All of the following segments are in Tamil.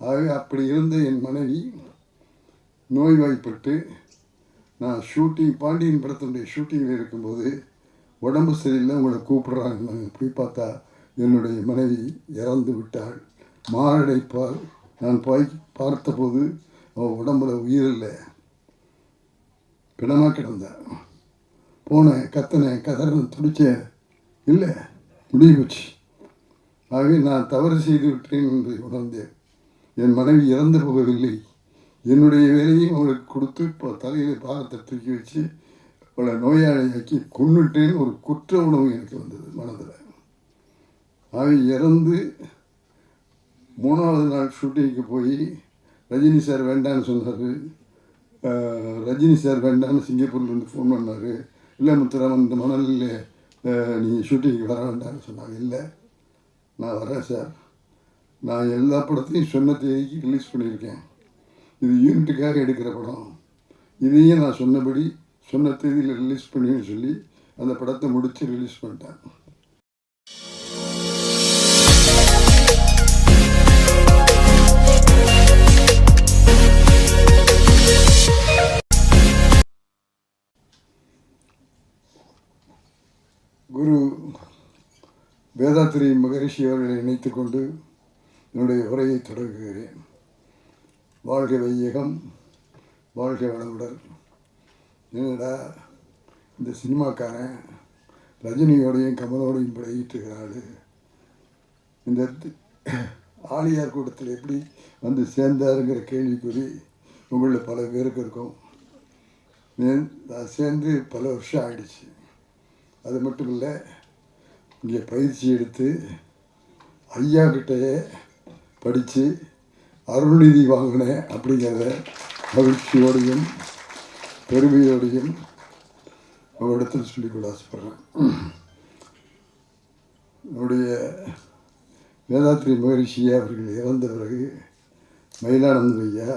ஆகவே அப்படி இருந்த என் மனைவி நோய்வாய்ப்பட்டு நான் ஷூட்டிங் பாண்டியன் படத்தினுடைய ஷூட்டிங்கில் இருக்கும்போது உடம்பு சரியில்லை உங்களை கூப்பிடுறாங்க போய் பார்த்தா என்னுடைய மனைவி இறந்து விட்டாள். மாரடைப்பால் நான் போய் பார்த்தபோது அவள் உடம்புல உயிர் இல்லை. பிணமாக கிடந்தேன் போனேன் கத்தினேன் கதறேன் துடிச்சேன் இல்லை முடிவு போச்சு ஆகவே நான் தவறு செய்து விட்டேன் என்று உணர்ந்தேன். என் மனைவி இறந்து போகவில்லை. என்னுடைய வேலையும் அவளுக்கு கொடுத்து இப்போ தலையில் பாகத்தை தூக்கி வச்சு அவளை நோயாளியாக்கி கொண்டுட்டேன்னு ஒரு குற்ற உணவு எனக்கு வந்தது மனதில். அவை இறந்து மூணாவது நாள் ஷூட்டிங்க்கு போய் ரஜினி சார் வேண்டான்னு சொன்னார். ரஜினி சார் வேண்டான்னு சிங்கப்பூர்லேருந்து ஃபோன் பண்ணார். இல்லை முத்துராமன் இந்த மணலில் அஹ், நீ ஷூட்டிங்க்கு வர வேண்டாம்னு சொன்னாங்க. இல்லை நான் வரேன் சார். நான் எல்லா படத்தையும் சொன்ன தேதிக்கு ரிலீஸ் பண்ணியிருக்கேன். இது யூனிட்டுக்காக எடுக்கிற படம். இதையும் நான் சொன்னபடி சொன்ன தேதியில் ரிலீஸ் பண்ணுவேன்னு சொல்லி அந்த படத்தை முடித்து ரிலீஸ் பண்ணிட்டேன். குரு வேதாத்திரி மகரிஷி அவர்களை இணைத்து கொண்டு என்னுடைய உரையை தொடங்குகிறேன் வாழ்க வையகம் வாழ்க வளமுடன். என்னடா இந்த சினிமாக்காரன் ரஜினியோடையும் கமலோடையும் பழகிட்டுருக்கிறாள். இந்த ஆலியார் கூட்டத்தில் எப்படி வந்து சேர்ந்தாருங்கிற கேள்விக்குறி உங்களில் பல பேருக்கு இருக்கும். நான் சேர்ந்து பல வருஷம் ஆகிடுச்சு அது மட்டும் இல்லை இங்கே பயிற்சி எடுத்து ஐயா கிட்டேயே படித்து அருள்நிதி வாங்கினேன் அப்படிங்கிறத மகிழ்ச்சியோடையும் பெருமையோடையும் உங்களிடத்தில் சொல்லிக்கொள்ள ஆசைப்படுறேன். என்னுடைய வேதாத்திரி மகரிஷியா அவர்கள் இறந்த பிறகு மயிலானந்த ஐயா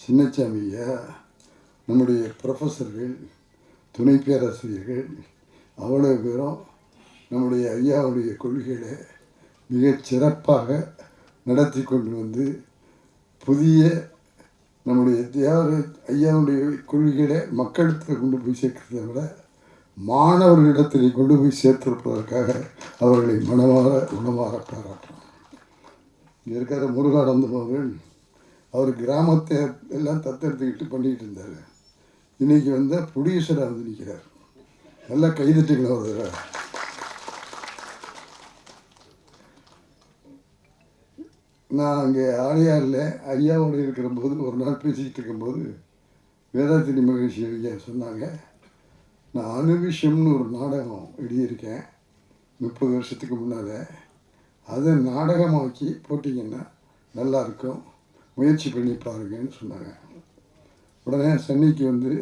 சின்னச்சாமி ஐயா நம்முடைய ப்ரொஃபஸர்கள் துணை பேராசிரியர்கள் அவ்வளோ பேரும் நம்முடைய ஐயாவுடைய கொள்கைகளை மிகச் சிறப்பாக நடத்தி கொண்டு வந்து புதிய நம்முடைய தேவர ஐயாவுடைய கொள்கைகளை மக்களிடத்தில் கொண்டு போய் சேர்க்கிறதை விட மாணவர்களிடத்தில் கொண்டு போய் சேர்த்திருப்பதற்காக அவர்களை மனமாற உணமாற பாராட்டுறோம் இங்கே இருக்கிற முருகானந்தம் மகன் அவர் கிராமத்தை எல்லாம் தத்தெடுத்துக்கிட்டு பண்ணிக்கிட்டு இருந்தார். இன்றைக்கி வந்து ப்ரொடியூசராக வந்து நிற்கிறார் நல்லா கைதட்டுகளை வருகிறார் நான் அங்கே ஆணையாரில் ஐயாவோடு இருக்கிற போது ஒரு நாள் பேசிக்கிட்டு இருக்கும்போது வேதாத்திரி மகிழ்ச்சி ஐயா சொன்னாங்க நான் அணுவிஷம்னு ஒரு நாடகம் எழுதியிருக்கேன் முப்பது வருஷத்துக்கு முன்னால். அதை நாடகமாக்கி போட்டிங்கன்னா நல்லாயிருக்கும் முயற்சி பண்ணி பாருங்கன்னு சொன்னாங்க. உடனே சென்னைக்கு வந்து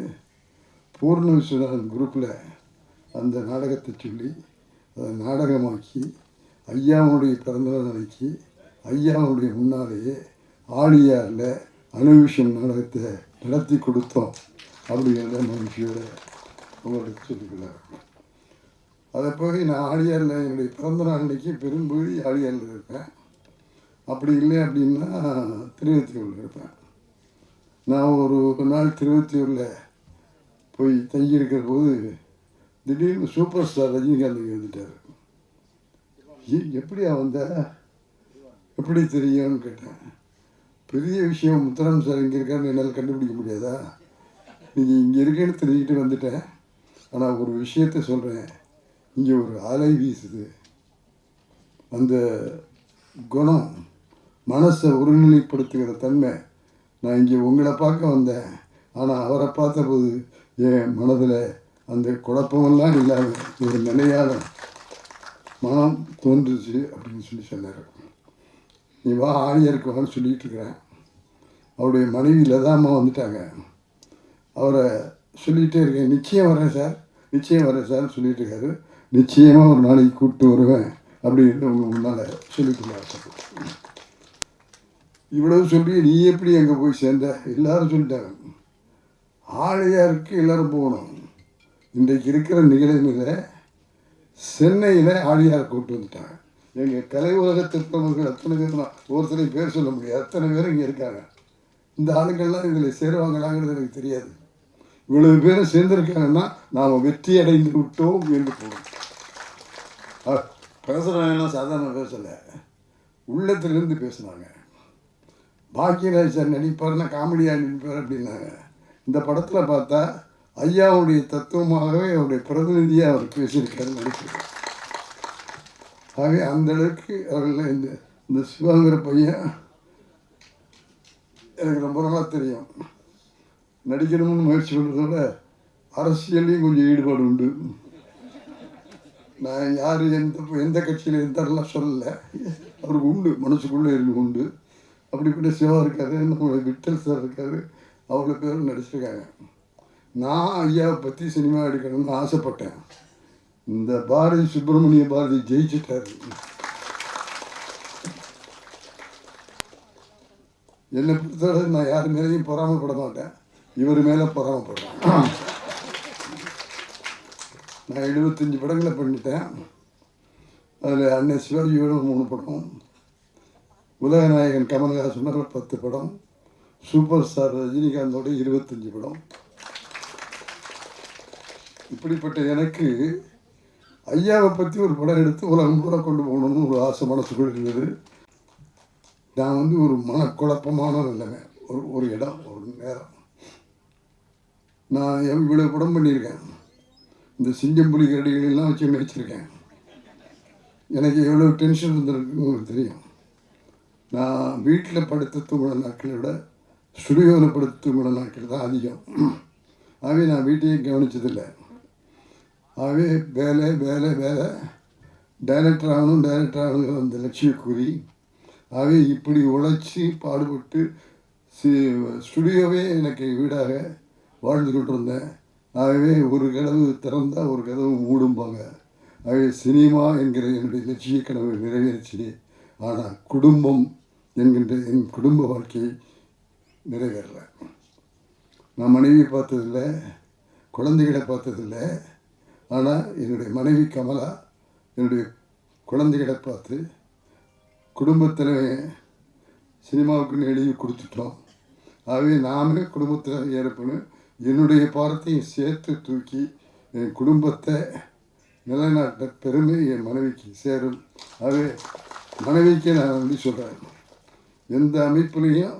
பூர்ண விஸ்வநாதன் குரூப்பில் அந்த நாடகத்தை சொல்லி அதை நாடகமாக்கி ஐயாவுடைய பிறந்தநாள் நாளைக்கு ஐயாவுடைய முன்னாலேயே ஆழியாரில் அனுவிஷன் நாடகத்தை நடத்தி கொடுத்தோம். அப்படிங்கிறத மகிழ்ச்சியோட உங்களுக்கு சொல்லிக்கிறார் அதை போய் நான் ஆழியாரில் என்னுடைய பிறந்த நாள் அன்னைக்கு பெரும்பகுதி ஆழியாரில் இருப்பேன். அப்படி இல்லை அப்படின்னா திருவத்தியூரில் இருப்பேன். நான் ஒரு ஒரு நாள் திருவத்தியூரில் போய் தங்கியிருக்கிற போது திடீர்னு சூப்பர் ஸ்டார் ரஜினிகாந்த் இங்க வந்துட்டார். "ஏய், எப்படியா வந்த? எப்படி தெரியும்னு கேட்டேன். பெரிய விஷயம் முத்தரம் சார் இங்கே இருக்கான்னு என்னால் கண்டுபிடிக்க முடியாதா? நீங்கள் இங்கே இருக்கேன்னு தெரிஞ்சுக்கிட்டு வந்துட்டேன். ஆனால் ஒரு விஷயத்த சொல்கிறேன் இங்கே ஒரு அலை வீசுது. அந்த குணம் மனசை ஒருநிலைப்படுத்துகிற தன்மை நான் இங்கே உங்களை பார்க்க வந்தேன். ஆனால் அவரை பார்த்தபோது என் மனதில் அந்த குழப்பமெல்லாம் இல்லாமல் ஒரு நிலையான மனம் தோன்றுச்சு அப்படின்னு சொல்லி சொன்னார். நீ வா ஆணியருக்கு வான்னு சொல்லிட்டு இருக்கிறேன். அவருடைய மனைவி லதாமா வந்துட்டாங்க. அவரை சொல்லிகிட்டே இருக்கேன். நிச்சயம் வரேன் சார். நிச்சயம் வரேன் சார் சொல்லிட்டு இருக்காரு. நிச்சயமாக ஒரு நாளைக்கு கூப்பிட்டு வருவேன் அப்படின்னு உங்க முன்னால் சொல்லிட்டு இவ்வளவு சொல்லி நீ எப்படி அங்கே போய் சேர்ந்த? எல்லாரும் சொல்லிட்டாங்க. ஆழியாருக்கு எல்லாரும் போகணும். இன்றைக்கு இருக்கிற நிகழ்வில் சென்னையில் ஆழியார் கூப்பிட்டு வந்துட்டாங்க. எங்கள் கலை உலகத்தில் பிரமுகர்கள் அத்தனை பேர் தான் ஒருத்தரையும் பேர் சொல்ல முடியாது. அத்தனை பேரும் இங்கே இருக்காங்க. இந்த ஆளுங்கள்லாம் எங்களை சேருவாங்களாங்கிறது எனக்கு தெரியாது. இவ்வளவு பேரும் சேர்ந்திருக்காங்கன்னா நாம் வெற்றி அடைந்து விட்டோம் என்று போகணும் பேசுகிறவங்கலாம் சாதாரண பேசலை உள்ளத்திலிருந்து பேசுனாங்க. பாக்கியராஜ் சார் நடிப்பார்னா காமெடியாக நடிப்பார் அப்படின்னாங்க. இந்த படத்தில் பார்த்தா ஐயாவுடைய தத்துவமாகவே அவருடைய பிரதிநிதியாக அவர் பேசியிருக்காரு நடிச்சிருக்கார் ஆகவே அந்த அளவுக்கு அவர்கள் இந்த இந்த சிவாங்கிற பையன் எனக்கு ரொம்ப நாளாக தெரியும். நடிக்கணும்னு முயற்சி பண்ணுறதோட அரசியல்லையும் கொஞ்சம் ஈடுபாடு உண்டு. நான் யார் எந்த எந்த கட்சியில் இருந்தாரெல்லாம் சொல்லலை. அவருக்கு உண்டு மனசுக்குள்ளே இருக்கு உண்டு. அப்படிப்பட்ட சிவா இருக்காரு நம்மளுடைய விட்டல் சார் இருக்காரு அவ்வளோ பேரும் நடிச்சிருக்காங்க. நான் ஐயாவை பற்றி சினிமா எடுக்கணும்னு ஆசைப்பட்டேன். இந்த பாரதி சுப்பிரமணிய பாரதி ஜெயிச்சிட்டாரு. என்னை பொறுத்தவரை நான் யார் மேலேயும் பொறாமப்பட மாட்டேன். இவர் மேலே பொறாமப்படுறேன் நான் எழுபத்தஞ்சி படங்களை பண்ணிட்டேன். அதில் அண்ணன் சிவாஜியோட மூணு படம். உலகநாயகன் கமல்ஹாசனோட பத்து படம். சூப்பர் ஸ்டார் ரஜினிகாந்தோட இருபத்தஞ்சி படம். இப்படிப்பட்ட எனக்கு ஐயாவை பற்றி ஒரு படம் எடுத்து உலகம் பூரா கொண்டு போகணும்னு ஒரு ஆசை மனசுக்குள் இருந்தது. நான் வந்து ஒரு மனக்குழப்பமான நிலைமை. ஒரு ஒரு இடம் ஒரு நேரம். நான் இவ்வளோ படம் பண்ணியிருக்கேன். இந்த சிங்கம்புலி கரடிகளெல்லாம் வச்சு மேய்ச்சிருக்கேன் எனக்கு எவ்வளோ டென்ஷன் இருந்திருக்குன்னு உங்களுக்கு தெரியும். நான் வீட்டில் படுத்து தூங்குற நாட்களை விட ஸ்டுடியோவில் படுத்து தூங்குற நாட்கள் தான் அதிகம். ஆகவே நான் வீட்டையும் கவனிச்சதில்லை. ஆகவே வேலை வேலை வேலை. டைரக்டர் ஆகணும் டைரக்டர் ஆகணுங்கிற அந்த லட்சிய குறி ஆகவே இப்படி உழைச்சி பாடுபட்டு சி ஸ்டுடியோவே எனக்கு வீடாக வாழ்ந்து கொண்டிருந்தேன். ஆகவே ஒரு கதவு திறந்தால் ஒரு கதவு மூடும்பாங்க. ஆகவே சினிமா என்கிற என்னுடைய லட்சிய கனவு நிறைவேறிச்சு ஆனால் குடும்பம் என்கின்ற என் குடும்ப வாழ்க்கை நிறைவேறல. நான் மனைவி பார்த்ததில்லை குழந்தைகளை பார்த்ததில்லை. ஆனால் என்னுடைய மனைவி கமலா என்னுடைய குழந்தைகளை பார்த்து குடும்பத்தில் சினிமாவுக்குன்னு எழுதி கொடுத்துட்டோம். ஆகவே நாமே குடும்பத்தில் ஏற்பணும் என்னுடைய பாரத்தையும் சேர்த்து தூக்கி என் குடும்பத்தை நிலைநாட்ட பெருமை என் மனைவிக்கு சேரும். ஆகவே மனைவிக்கு நான் வந்து சொல்கிறேன் எந்த அமைப்புலேயும்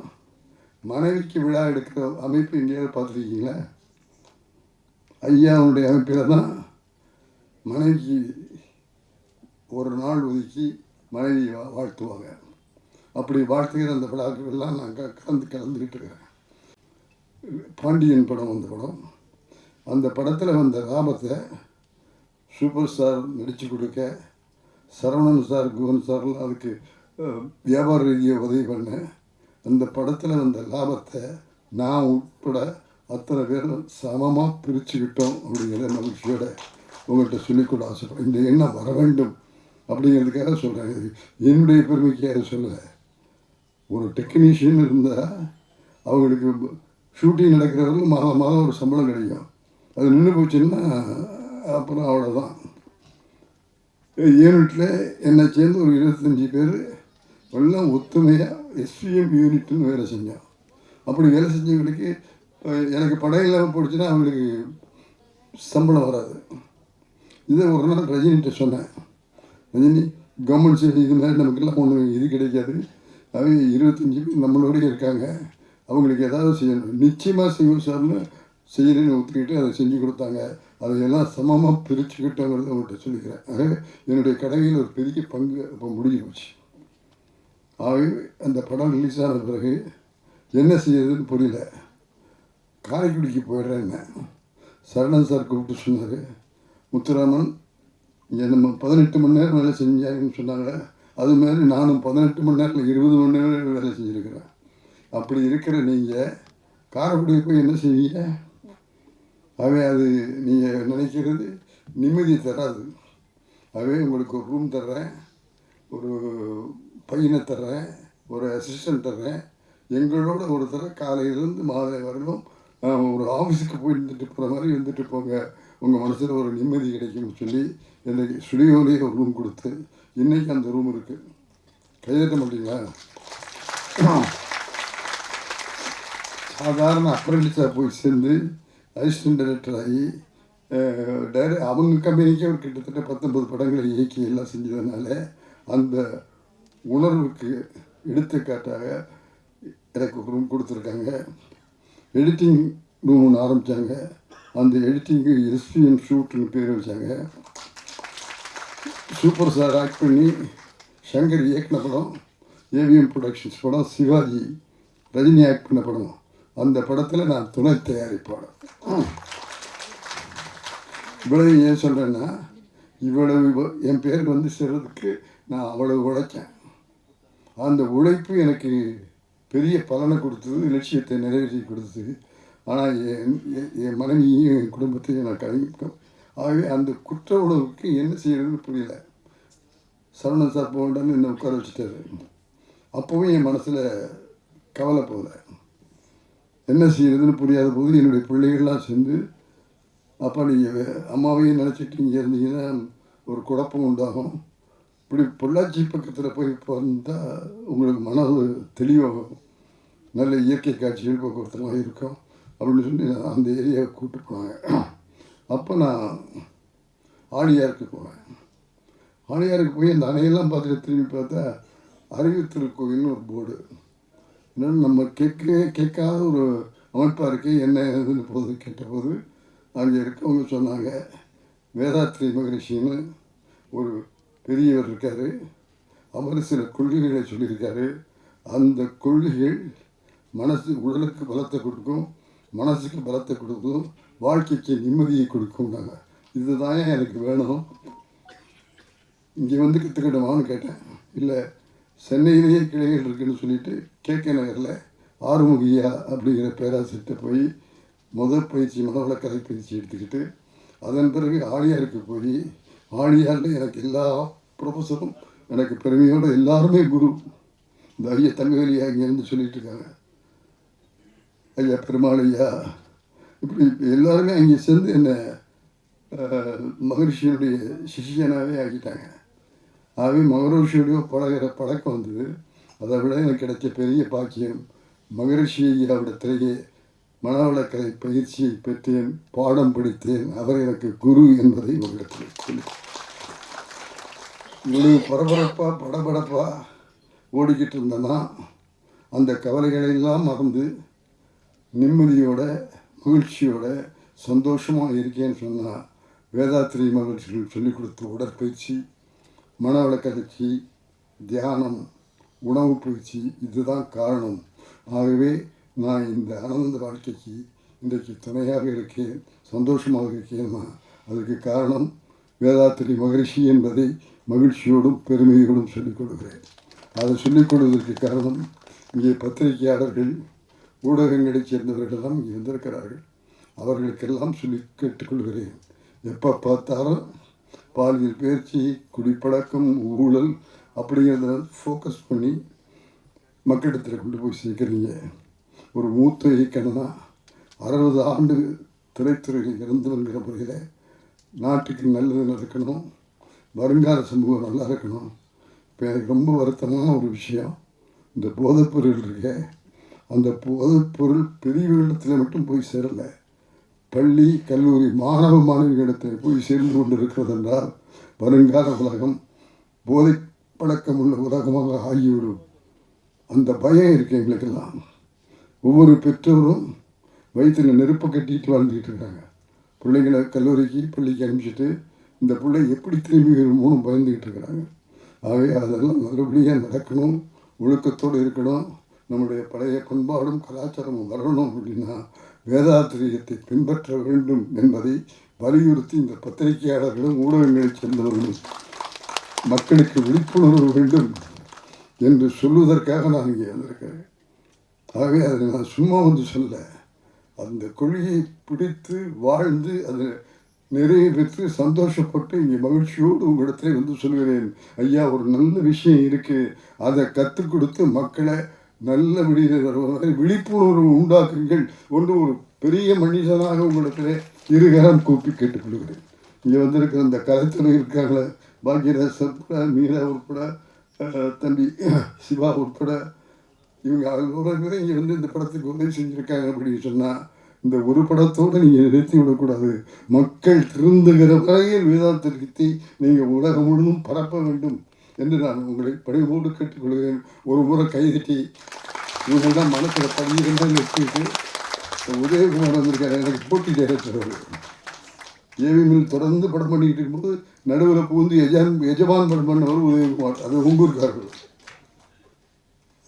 மனைவிக்கு விழா எடுக்கிற அமைப்பு எங்கேயாவது பார்த்துருக்கீங்களா? ஐயாவுடைய அமைப்பில் தான் மனைவிக்கு ஒரு நாள் ஒதுக்கி மனைவி வா- வாழ்த்துவாங்க. அப்படி வாழ்த்துகிற அந்த விழாக்கள்லாம் நான் கலந்து கலந்துக்கிட்டு இருக்கிறேன் பாண்டியன் படம் வந்த படம். அந்த படத்தில் வந்த லாபத்தை சூப்பர் ஸ்டார் நடித்து கொடுக்க சரவணன் சார் குவன் சார்லாம் அதுக்கு வியாபார ரீதியாக உதவி பண்ணேன் அந்த படத்தில் வந்த லாபத்தை நான் உட்பட அத்தனை பேரும் சமமாக பிரிச்சுக்கிட்டோம் அப்படிங்கிற மகிழ்ச்சியோட உங்கள்கிட்ட சொல்லிக்கொள்ள ஆசைப்படும் இந்த எண்ணம் வர வேண்டும் அப்படிங்கிறதுக்காக சொல்கிறேன் என்னுடைய பெருமைக்காக சொல்லலை. ஒரு டெக்னீஷியன் இருந்தால் அவங்களுக்கு ஷூட்டிங் நடக்கிறவங்களுக்கு மாதம் மாதம் ஒரு சம்பளம் கிடைக்கும். அது நின்று போச்சுன்னா அப்புறம் அவ்வளோதான் யூனிட்டில் என்னை சேர்ந்து ஒரு இருபத்தஞ்சி பேர் எல்லாம் ஒத்துமையாக எஸ்பிஎம் யூனிட்னு வேலை செஞ்சோம். அப்படி வேலை செஞ்சவங்களுக்கு எனக்கு படம் இல்லாமல் போடுச்சுன்னா அவங்களுக்கு சம்பளம் வராது. இதை ஒரு நாள் ரஜினிகிட்ட சொன்னேன். ரஜினி கவர்மெண்ட் சைடு இது மாதிரி நமக்கெல்லாம் ஒன்றும் இது கிடைக்காது. அவங்க இருபத்தஞ்சி பேர் நம்மளோடய இருக்காங்க. அவங்களுக்கு ஏதாவது செய்யணும். நிச்சயமாக செய்வோம் சார்னு செய்யணும்னு ஒத்துக்கிட்டு அதை செஞ்சு கொடுத்தாங்க. அதையெல்லாம் சமமாக பிரிச்சுக்கிட்டோங்கிறது அவங்கள்ட்ட சொல்லிக்கிறேன். ஆகவே என்னுடைய கடமையில் ஒரு பெரிய பங்கு இப்போ முடிஞ்சு போச்சு ஆகவே அந்த படம் ரிலீஸ் ஆன பிறகு என்ன செய்யறதுன்னு புரியல. காரைக்குடிக்கு போயிடுறேன்னு சரணன் சார் கூப்பிட்டு சொன்னார். முத்துராமன் நம்ம பதினெட்டு மணி நேரம் வேலை செஞ்சாங்கன்னு சொன்னாங்க. அது மாதிரி நானும் பதினெட்டு மணி நேரத்தில் இருபது மணி நேரம் வேலை செஞ்சுருக்கிறேன். அப்படி இருக்கிற நீங்கள் காரைக்குடியில் போய் என்ன செய்வீங்க? அவை அது நீங்கள் நினைக்கிறது நிம்மதி தராது. அவை உங்களுக்கு ஒரு ரூம் தர்றேன் ஒரு பையனை தர்றேன் ஒரு அசிஸ்டன்ட் தர்றேன். எங்களோட ஒரு தடவை காலையிலேருந்து மாலை வரலும் ஒரு ஆஃபீஸுக்கு போய் இருந்துட்டு போகிற மாதிரி இருந்துட்டு போங்க உங்கள் மனசில் ஒரு நிம்மதி கிடைக்கும்னு சொல்லி எனக்கு ஸ்டுடியோலேயே ஒரு ரூம் கொடுத்து இன்றைக்கி அந்த ரூம் இருக்குது கையெழுத்த மாட்டீங்களா சாதாரண அப்ரண்டிஸாக போய் சேர்ந்து அசிஸ்டன்ட் டைரக்டர் ஆகி டைர அவங்க கம்பெனிக்கு ஒரு கிட்டத்தட்ட பத்தொன்பது படங்களை இயக்கி எல்லாம் செஞ்சதுனால அந்த உணர்வுக்கு எடுத்துக்காட்டாக எனக்கு ஒரு ரூம் கொடுத்துருக்காங்க. எடிட்டிங் ரூம் ஒன்று ஆரம்பித்தாங்க அந்த எடிட்டிங்கு எஸ்பிஎம் ஷூட்னு பேர் வச்சாங்க. சூப்பர் ஸ்டார் ஆக்ட் பண்ணி சங்கர் இயக்குன படம் ஏவிஎம் ப்ரொடக்ஷன்ஸ் படம் சிவாஜி ரஜினி ஆக்ட் பண்ண படம். அந்த படத்தில் நான் துணை தயாரிப்பாளர். இவ்வளவு ஏன் சொல்கிறேன்னா இவ்வளவு என் பேர் வந்து சேர்றதுக்கு நான் அவ்வளவு உழைச்சேன். அந்த உழைப்பு எனக்கு பெரிய பலனை கொடுத்தது லட்சியத்தை நிறைவேற்றி கொடுத்தது. ஆனால் என் என்- என் மனைவியையும் என் குடும்பத்தையும் நான் கழிக்கும் ஆகவே அந்த குற்ற உணர்வுக்கு என்ன செய்யறதுன்னு புரியல. சரவணன் சார் போகண்டான்னு என்னை உட்கார வச்சுட்டாரு. அப்போவும் என் மனசில் கவலை போகல. என்ன செய்யறதுன்னு புரியாத போது என்னுடைய பிள்ளைகள்லாம் சேர்ந்து அப்பா நீங்கள் அம்மாவையும் நினச்சிட்டு இங்கே இருந்தீங்கன்னா ஒரு குழப்பம் உண்டாகும். இப்படி பொள்ளாச்சி பக்கத்தில் போய் வந்தால் உங்களுக்கு மன தெளிவாகும் நல்ல இயற்கை காட்சிகள் போக்குவரத்துலாம் இருக்கும் அப்படின்னு சொல்லி அந்த ஏரியாவை கூப்பிட்டு போனாங்க. அப்போ நான் ஆழியாருக்கு போனேன் ஆழியாருக்கு போய் அந்த அணையெல்லாம் பார்த்துட்டு திரும்பி பார்த்தா அறிவு கோயில்னு ஒரு போர்டு. என்னென்னு நம்ம கேட்கவே கேட்காத ஒரு அமைப்பாக இருக்குது என்ன ஏதுன்னு போது கேட்டபோது அங்கே இருக்கவங்க சொன்னாங்க வேதாத்ரி மகரிஷின்னு ஒரு பெரியவர் இருக்கார். அவர் சில கொள்கைகளை சொல்லியிருக்காரு. அந்த கொள்கைகள் மனசு உடலுக்கு பலத்தை கொடுக்கும் மனசுக்கு பலத்தை கொடுக்கும் வாழ்க்கைக்கு நிம்மதியை கொடுக்கும்னாங்க இதுதான் எனக்கு வேணும். இங்கே வந்து கற்றுக்கிட்டோமான்னு கேட்டேன். இல்லை சென்னையிலேயே கிளைகள் இருக்குன்னு சொல்லிட்டு கே கே நகரில் ஆறுமுகியா அப்படிங்கிற பேராசிரியர்கிட்ட போய் முதல் பயிற்சி மனவளக்கலை பயிற்சி எடுத்துக்கிட்டு அதன் பிறகு ஆழியாருக்கு போய் ஆழியாரில் எனக்கு எல்லா ப்ரொஃபஸரும் எனக்கு பெருமையோடு எல்லாருமே குரு. இந்த ஐயா தங்கவேலியா இங்கேருந்து சொல்லிட்டு இருக்காங்க. ஐயா பெருமாள் ஐயா இப்படி எல்லாருமே அங்கே சேர்ந்து என்னை அஹ், மகரிஷியினுடைய சிஷியனாகவே ஆக்கிட்டாங்க. ஆகவே மகரிஷியுடைய பழகிற பழக்கம் வந்தது. அதை விட எனக்கு கிடைச்ச பெரிய பாக்கியம் மகரிஷி ஐயாவிடத்திலேயே மனவளக்கலை பயிற்சியை பெற்றேன் பாடம் படித்தேன். அவர் எனக்கு குரு என்பதை உங்களிடத்தில் சொல்லி இவ்வளவு பரபரப்பாக படபடப்பாக ஓடிக்கிட்டு இருந்தேன்னா அந்த கவலைகளையெல்லாம் மறந்து நிம்மதியோட மகிழ்ச்சியோட சந்தோஷமாக இருக்கேன்னு சொன்னால் வேதாத்திரி மகிழ்ச்சிகள் சொல்லிக் கொடுத்த உடற்பயிற்சி மனவளக்கட்சி தியானம் உணவு பயிற்சி இதுதான் காரணம். ஆகவே நான் இந்த ஆனந்த வாழ்க்கைக்கு இன்றைக்கு துணையாக இருக்கேன் சந்தோஷமாக இருக்கேன்னா அதுக்கு காரணம் வேதாத்திரி மகரிஷி என்பதை மகிழ்ச்சியோடும் பெருமையோடும் சொல்லிக் கொள்கிறேன். அதை சொல்லிக் கொள்வதற்கு காரணம் இங்கே பத்திரிகையாளர்கள் ஊடகங்களைச் சேர்ந்தவர்களெல்லாம் இங்கே வந்திருக்கிறார்கள். அவர்களுக்கெல்லாம் சொல்லி கேட்டுக்கொள்கிறேன் எப்போ பார்த்தாலும் பாலியல் பயிற்சி குடிப்பழக்கம் ஊழல் அப்படிங்கிறத ஃபோக்கஸ் பண்ணி மக்களிடத்தில் கொண்டு போய் சேர்க்குறீங்க. ஒரு மூத்த இயக்கணும்னா அறுபது ஆண்டு திரைத்துறையில் இருந்தவங்கிற முறையில் நாட்டுக்கு நல்லது நடக்கணும். வருங்கால சமூகம் நல்லா இருக்கணும். இப்போ எனக்கு ரொம்ப வருத்தமான ஒரு விஷயம். இந்த போதைப்பொருள் இருக்க. அந்த போதைப்பொருள் பெரியவர்களிடத்தில் மட்டும் போய் சேரலை. பள்ளி கல்லூரி மாணவ மாணவிகளிடத்தில் போய் சேர்ந்து கொண்டு இருக்கிறது என்றால் வருங்கால உலகம் போதை பழக்கம் உள்ள உலகமாக ஆகிவிடும். அந்த பயம் இருக்கு எங்களுக்கெல்லாம். ஒவ்வொரு பெற்றோரும் வயிற்றில் நெருப்பை கட்டிட்டு வாழ்ந்துக்கிட்டு இருக்காங்க. பிள்ளைங்களை கல்லூரிக்கு பள்ளிக்கு அனுப்பிச்சிட்டு இந்த பிள்ளை எப்படி திரும்பி வருமோன்னு பயந்துக்கிட்டு இருக்கிறாங்க. ஆகவே அதெல்லாம் மறுபடியும் நடக்கணும் ஒழுக்கத்தோடு இருக்கணும் நம்முடைய பழைய பண்பாடும் கலாச்சாரமும் வரணும் அப்படின்னா வேதாத்திரியத்தை பின்பற்ற வேண்டும் என்பதை வலியுறுத்தி இந்த பத்திரிகையாளர்களும் ஊடகங்களைச் சேர்ந்தவர்களும் மக்களுக்கு விழிப்புணர்வு வேண்டும் என்று சொல்வதற்காக நான் இங்கே வந்திருக்கிறேன். ஆகவே அதை நான் சும்மா வந்து சொல்ல அந்த கொள்கையை பிடித்து வாழ்ந்து அதை நிறைய சந்தோஷப்பட்டு இங்கே மகிழ்ச்சியோடு உங்களிடத்தில் வந்து சொல்கிறேன். ஐயா ஒரு நல்ல விஷயம் இருக்குது அதை கற்றுக் கொடுத்து மக்களை நல்ல வழியில் விழிப்புணர்வு உண்டாக்குங்கள் ஒன்று ஒரு பெரிய மனிதனாக உங்களிடத்தில் இருகரம் கூப்பி கேட்டுக்கொள்கிறேன். இங்கே வந்திருக்கிற இந்த கலைத்துறை இருக்காங்களே பாக்யராஜ் உட்பட மீரா உட்பட தம்பி சிவா உட்பட இவங்க அவ்வளோ பேரும் இங்கே வந்து இந்த படத்துக்கு உதவி செஞ்சுருக்காங்க அப்படின்னு சொன்னால் இந்த ஒரு படத்தோடு நீங்கள் நிறுத்தி விடக்கூடாது. மக்கள் திருந்துகிற வகையில் வேதாந்தத்தை நீங்கள் உலகம் முழுவதும் பரப்ப வேண்டும் என்று நான் உங்களை பணிவோடு கேட்டுக்கொள்கிறேன். ஒரு முறை கைதட்டி இவங்கெல்லாம் மனசில் பதியிருந்தால் நிறுத்திட்டு உதயகுமார் வந்திருக்காரு. எனக்கு போட்டி டைரக்டர் அவர் ஏவிஎம்மில் தொடர்ந்து படம் பண்ணிக்கிட்டு இருக்கும்போது நடுவில் புகுந்து எஜான் எஜமான் படம் பண்ணவர் உதயகுமார். அது உங்கூர்காரர்கள்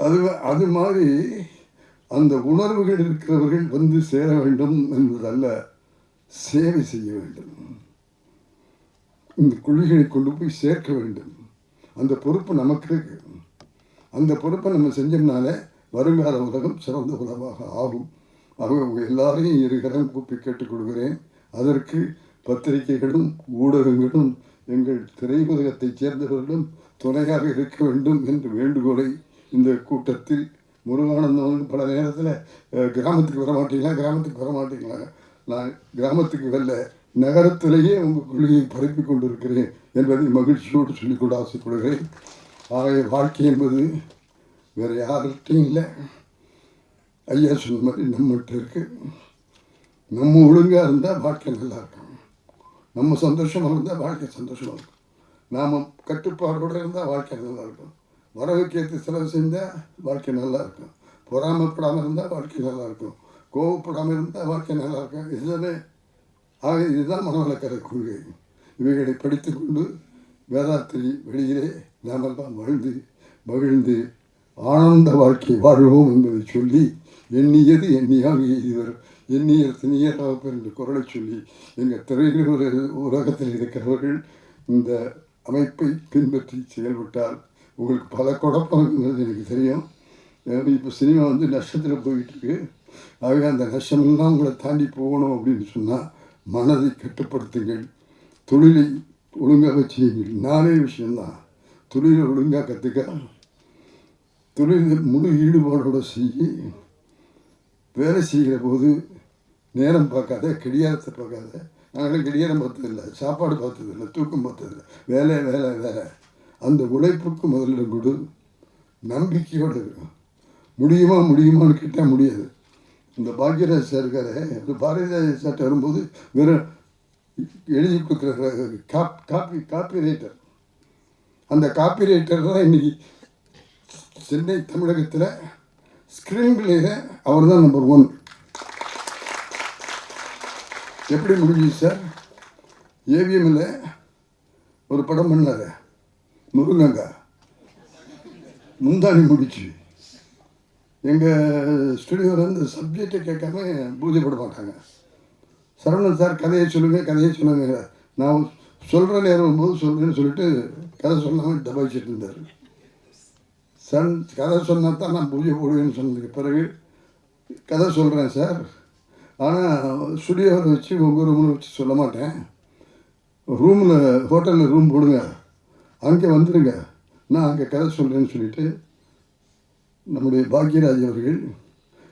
அது அது மாதிரி அந்த உணர்வுகள் இருக்கிறவர்கள் வந்து சேர வேண்டும் என்பதல்ல சேவை செய்ய வேண்டும். இந்த கொள்கைகளை கொண்டு போய் சேர்க்க வேண்டும். அந்த பொறுப்பு நமக்கு இருக்கு. அந்த பொறுப்பை நம்ம செஞ்சோம்னாலே வருங்கால உலகம் சிறந்த உலகமாக ஆகும். ஆகவே உங்கள் எல்லாரையும் இருக்கிறேன் கூப்பி கேட்டுக்கொள்கிறேன் அதற்கு பத்திரிகைகளும் ஊடகங்களும் எங்கள் திரையுலகத்தைச் சேர்ந்தவர்களும் துணையாக இருக்க வேண்டும் என்று வேண்டுகோளை இந்த கூட்டத்தில் முருகானந்தம் பல நேரத்தில் கிராமத்துக்கு வர மாட்டீங்களா? கிராமத்துக்கு வர மாட்டீங்களா? நான் கிராமத்துக்கு வரல நகரத்திலேயே உங்கள் கொள்கையை பரப்பி கொண்டிருக்கிறேன் என்பதை மகிழ்ச்சியோடு சொல்லிக்கொண்டு ஆசைப்படுகிறேன். ஆகவே வாழ்க்கை என்பது வேறு யார்கிட்டையும் இல்லை. ஐயா சொன்ன மாதிரி நம்மகிட்ட இருக்கு. நம்ம ஒழுங்காக இருந்தால் வாழ்க்கை நல்லா இருக்கும். நம்ம சந்தோஷமாக இருந்தால் வாழ்க்கை சந்தோஷமாக இருக்கும். நாம் கட்டுப்பாடோடு இருந்தால் வாழ்க்கை நல்லா இருக்கும். வரவுக்கு ஏற்ற செலவு செஞ்சால் வாழ்க்கை நல்லா இருக்கும் பொறாமப்படாமல் இருந்தால் வாழ்க்கை நல்லா இருக்கும் கோவப்படாமல் இருந்தால் வாழ்க்கை நல்லா இருக்கும் இதுதானே ஆக இதுதான் மனவளக்கர கொள்கை. இவைகளை படித்துக்கொண்டு வேதாத்திரி வெளியிலே நாமெல்லாம் வாழ்ந்து மகிழ்ந்து ஆனந்த வாழ்க்கை வாழ்வோம் என்பதை சொல்லி எண்ணியது எண்ணியாக எய்திவர் எண்ணியர் திணியராக என்று குரலை சொல்லி எங்கள் திரையுலக உலகத்தில் இருக்கிறவர்கள் இந்த அமைப்பை பின்பற்றி செயல்பட்டால் உங்களுக்கு பல குழப்பங்கிறது எனக்கு தெரியும். இப்போ சினிமா வந்து நஷ்டத்தில் போயிட்டுருக்கு. ஆகவே அந்த நஷ்டமெல்லாம் உங்களை தாண்டி போகணும் அப்படின்னு சொன்னால் மனதை கட்டுப்படுத்துங்கள். தொழிலை ஒழுங்காக வச்சுங்கள் நானே விஷயந்தான் தொழிலை ஒழுங்காக கற்றுக்க தொழிலில் முழு ஈடுபாடோடு செய்ய வேலை செய்கிற போது நேரம் பார்க்காத கடியாரத்தை பார்க்காத. நாங்களும் கடியாரம் பார்த்ததில்லை சாப்பாடு பார்த்ததில்லை தூக்கம் பார்த்ததில்லை. வேலை வேலை வேலை. அந்த உழைப்புக்கு முதலிடம் கொடு. நம்பிக்கையோடு இருக்கும் முடியுமா முடியுமான்னு கேட்டால் முடியாது. இந்த பாக்யராஜ் சார் இருக்காரு பாரதிராஜ சார்ட்ட வரும்போது வெறும் எழுதி கொடுக்குற காப் காப்பி காப்பி ரைட்டர் அந்த காப்பி ரைட்டர் தான் இன்றைக்கி சென்னை தமிழகத்தில் ஸ்க்ரீன் பிளேயில் அவர் தான் நம்பர் ஒன் எப்படி முடிஞ்சுது சார்? ஏவிஎம்மில் ஒரு படம் பண்ணார். முருங்கங்காய் முந்தாணி முடிச்சு. எங்கள் ஸ்டுடியோவில் இந்த சப்ஜெக்டை கேட்காம பூஜை போட மாட்டாங்க. சரவணன் சார் கதையை சொல்லுங்கள் கதையை சொல்லுங்க. நான் சொல்கிற நேரம் போது சொல்லுங்கன்னு சொல்லிட்டு கதை சொல்லாமல் தபாய்ச்சிட்டு இருந்தார். சார் கதை சொன்னா தான் நான் பூஜை போடுவேன்னு சொன்னதுக்கு பிறகு கதை சொல்கிறேன் சார் ஆனால் ஸ்டுடியோவில் வச்சு உங்கள் ரூமில் வச்சு சொல்ல மாட்டேன். ரூமில் ஹோட்டலில் ரூம் போடுங்க. அங்கே வந்துடுங்க நான் அங்கே கதை சொல்கிறேன்னு சொல்லிட்டு நம்முடைய பாக்யராஜ் அவர்கள்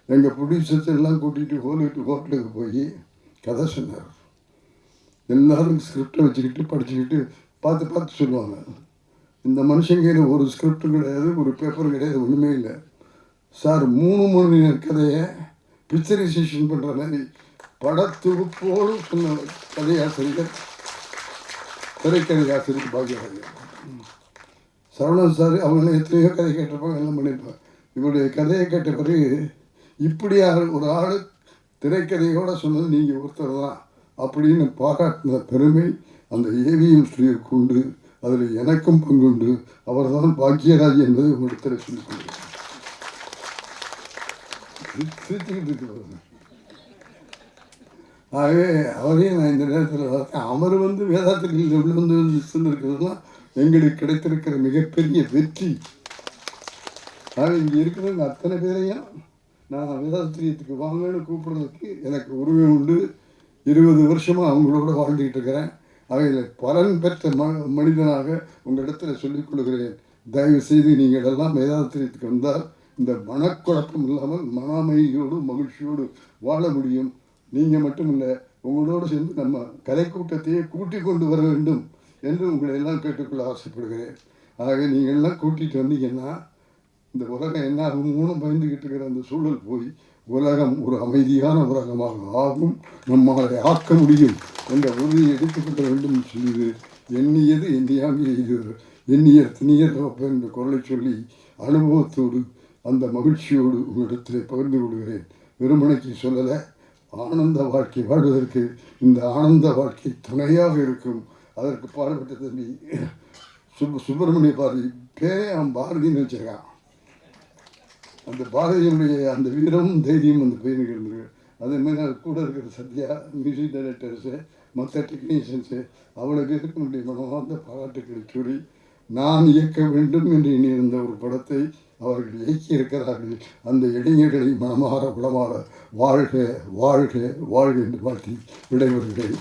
எங்கள் ப்ரொடியூசர்ஸ் எல்லாம் கூட்டிகிட்டு ஹோலுக்கு ஹோட்டலுக்கு போய் கதை சொன்னார். எல்லாரும் ஸ்கிரிப்டை வச்சுக்கிட்டு படிச்சுக்கிட்டு பார்த்து பார்த்து சொல்லுவாங்க. இந்த மனுஷங்க ஒரு ஸ்கிரிப்டும் கிடையாது ஒரு பேப்பரும் கிடையாது ஒன்றுமே இல்லை. சார் மூணு மணி நேர கதையை பிக்சரைசேஷன் பண்ணுற மாதிரி படத்துவப்போடு சொன்ன கதையாசிரியர் திரைக்கதை ஆசிரியர் பாக்யராஜர் சரவணன் சார் அவங்க எத்தனையோ கதை கேட்டிருப்பாங்க எல்லாம் பண்ணியிருப்பாங்க. இவருடைய கதையை கேட்ட பிறகு இப்படி ஒரு ஆள் திரைக்கதையோடு சொன்னது நீங்கள் ஒருத்தர் தான் அப்படின்னு பாராட்டின பெருமை அந்த ஏவிஎம் ஸ்டுடியோக்கு உண்டு. அதில் எனக்கும் பங்குண்டு அவர்தான் பாக்கியராஜ் என்பதை உங்களுக்கு திரை சொல்லிக்கொண்டு சிரிச்சுக்கிட்டு இருக்கிறது ஆகவே அவரையும் நான் இந்த நேரத்தில் அமர் அவர் வந்து வேதாத்திரியில் உள்ள வந்து இருக்கிறதுலாம் எங்களுக்கு கிடைத்திருக்கிற மிகப்பெரிய வெற்றி. ஆக இங்கே இருக்கிற அத்தனை பேரையும் நான் வேதாத்திரியத்துக்கு வாங்கன்னு கூப்பிடுறதுக்கு எனக்கு உரிமை உண்டு. இருபது வருஷமாக அவங்களோட வாழ்ந்துக்கிட்டு இருக்கிறேன். அவைகளை பலன் பெற்ற ம மனிதனாக உங்களிடத்தில் சொல்லிக் கொள்கிறேன் தயவு செய்து நீங்கள் எல்லாம் வேதாத்திரியத்துக்கு வந்தால் இந்த மனக்குழப்பம் இல்லாமல் மன அமைதியோடு மகிழ்ச்சியோடு வாழ முடியும். நீங்கள் மட்டும் இல்லை உங்களோடு சேர்ந்து நம்ம கலைக்கூட்டத்தையே கூட்டிக் கொண்டு வர வேண்டும். என்று உங்களை எல்லாம் கேட்டுக்கொள்ள ஆசைப்படுகிறேன். ஆக நீங்கள்லாம் எல்லாம் கூட்டிகிட்டு வந்தீங்கன்னா இந்த உலகம் என்ன மூணும் பயந்துக்கிட்டு இருக்கிற அந்த சூழல் போய் உலகம் ஒரு அமைதியான உலகமாக ஆகும். நம்மளை ஆக்க முடியும் என்ற உறுதியை எடுத்துக்கொள்ள வேண்டும் செய்து எண்ணியது எண்ணியாங்க எண்ணிய எண்ணியர் திணியர் என்ற குரலை சொல்லி அனுபவத்தோடு அந்த மகிழ்ச்சியோடு உங்களிடத்தில் பகிர்ந்து கொள்கிறேன். வெறுமனைக்கு சொல்லலை ஆனந்த வாழ்க்கை வாழ்வதற்கு இந்த ஆனந்த வாழ்க்கை துணையாக இருக்கும். அதற்கு பாடுபட்ட தம்பி சுப் சுப்பிரமணிய பாரதி பேரே அவன் பாரதின்னு வச்சிருக்கான். அந்த பாரதியினுடைய அந்த வீரமும் தைரியமும் அந்த பையனுக்கு இருந்தது. அதே மாதிரி அது கூட இருக்கிற சத்யா மியூசிக் டைரக்டர்ஸு மற்ற டெக்னீஷியன்ஸு அவ்வளோ பேருக்கு என்னுடைய மனமார்ந்த பாராட்டுக்களை சொல்லி நான் இயக்க வேண்டும் என்று எண்ணியிருந்த ஒரு படத்தை அவர்கள் இயக்கியிருக்கிறார்கள். அந்த இளைஞர்களை மனமாற குணமாற வாழ்க வாழ்க வாழ்க என்று வாழ்த்தி விடைபெறுகிறேன்.